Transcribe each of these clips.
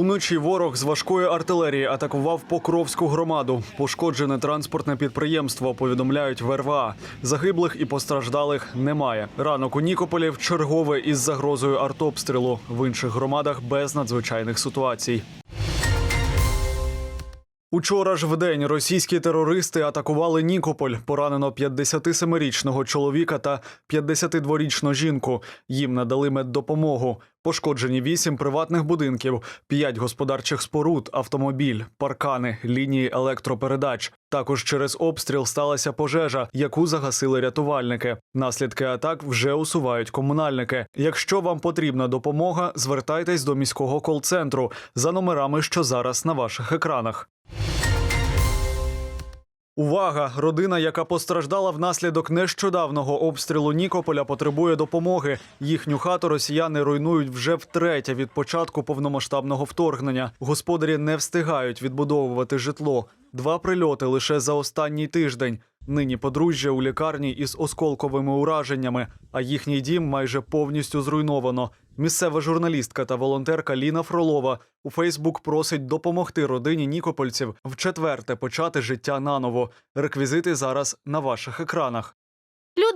Уночі ворог з важкої артилерії атакував Покровську громаду. Пошкоджене транспортне підприємство. Повідомляють в РВА. Загиблих і постраждалих немає. Ранок у Нікополі чергове із загрозою артобстрілу. В інших громадах без надзвичайних ситуацій. Учора ж вдень російські терористи атакували Нікополь. Поранено 57-річного чоловіка та 52-річну жінку. Їм надали меддопомогу. Пошкоджені 8 приватних будинків, 5 господарчих споруд, автомобіль, паркани, лінії електропередач. Також через обстріл сталася пожежа, яку загасили рятувальники. Наслідки атак вже усувають комунальники. Якщо вам потрібна допомога, звертайтесь до міського кол-центру за номерами, що зараз на ваших екранах. Увага! Родина, яка постраждала внаслідок нещодавнього обстрілу Нікополя, потребує допомоги. Їхню хату росіяни руйнують вже втретє від початку повномасштабного вторгнення. Господарі не встигають відбудовувати житло. Два прильоти лише за останній тиждень. Нині подружжя у лікарні із осколковими ураженнями, а їхній дім майже повністю зруйновано. Місцева журналістка та волонтерка Ліна Фролова у Фейсбук просить допомогти родині нікопольців вчетверте почати життя наново. Реквізити зараз на ваших екранах.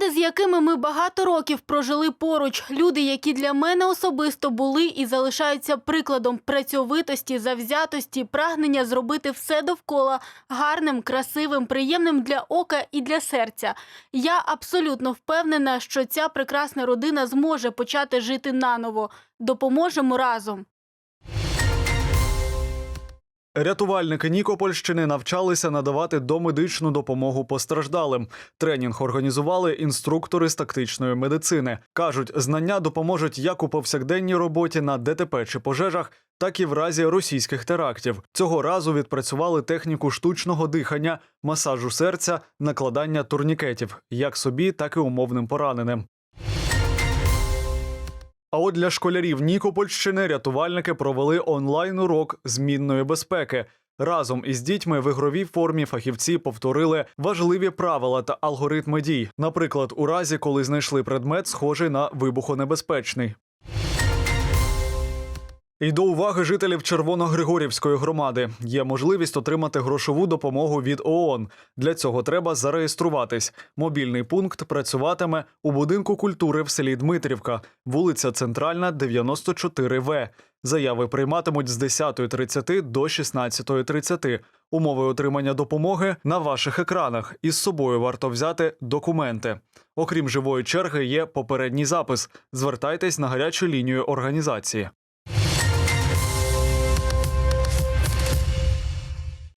Люди, з якими ми багато років прожили поруч, люди, які для мене особисто були і залишаються прикладом працьовитості, завзятості, прагнення зробити все довкола гарним, красивим, приємним для ока і для серця. Я абсолютно впевнена, що ця прекрасна родина зможе почати жити наново. Допоможемо разом. Рятувальники Нікопольщини навчалися надавати домедичну допомогу постраждалим. Тренінг організували інструктори з тактичної медицини. кажуть, знання допоможуть як у повсякденній роботі на ДТП чи пожежах, так і в разі російських терактів. Цього разу відпрацювали техніку штучного дихання, масажу серця, накладання турнікетів як собі, так і умовним пораненим. А от для школярів Нікопольщини рятувальники провели онлайн-урок змінної безпеки. Разом із дітьми в ігровій формі фахівці повторили важливі правила та алгоритми дій. Наприклад, у разі, коли знайшли предмет, схожий на вибухонебезпечний. І до уваги жителів Червоногригорівської громади є можливість отримати грошову допомогу від ООН. Для цього треба зареєструватись. Мобільний пункт працюватиме у будинку культури в селі Дмитрівка, вулиця Центральна, 94В. Заяви прийматимуть з 10.30 до 16.30. Умови отримання допомоги на ваших екранах. Із собою варто взяти документи. Окрім живої черги, є попередній запис. Звертайтесь на гарячу лінію організації.